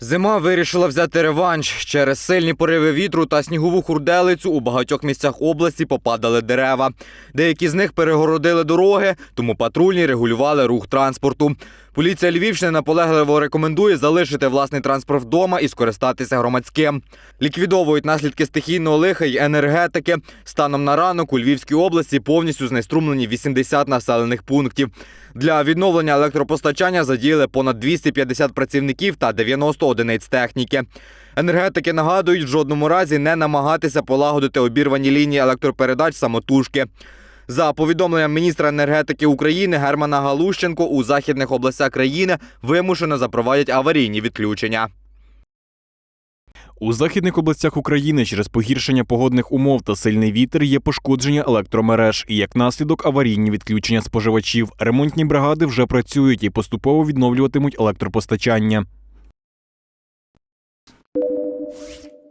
Зима вирішила взяти реванш. Через сильні пориви вітру та снігову хурделицю у багатьох місцях області попадали дерева. Деякі з них перегородили дороги, тому патрульні регулювали рух транспорту. Поліція Львівщини наполегливо рекомендує залишити власний транспорт вдома і скористатися громадським. Ліквідовують наслідки стихійного лиха й енергетики. Станом на ранок у Львівській області повністю знеструмлені 80 населених пунктів. Для відновлення електропостачання задіяли понад 250 працівників та 90 одиниць техніки. Енергетики нагадують, в жодному разі не намагатися полагодити обірвані лінії електропередач самотужки. За повідомленням міністра енергетики України Германа Галущенко, у західних областях країни вимушено запровадять аварійні відключення. У західних областях України через погіршення погодних умов та сильний вітер є пошкодження електромереж і як наслідок аварійні відключення споживачів. Ремонтні бригади вже працюють і поступово відновлюватимуть електропостачання. you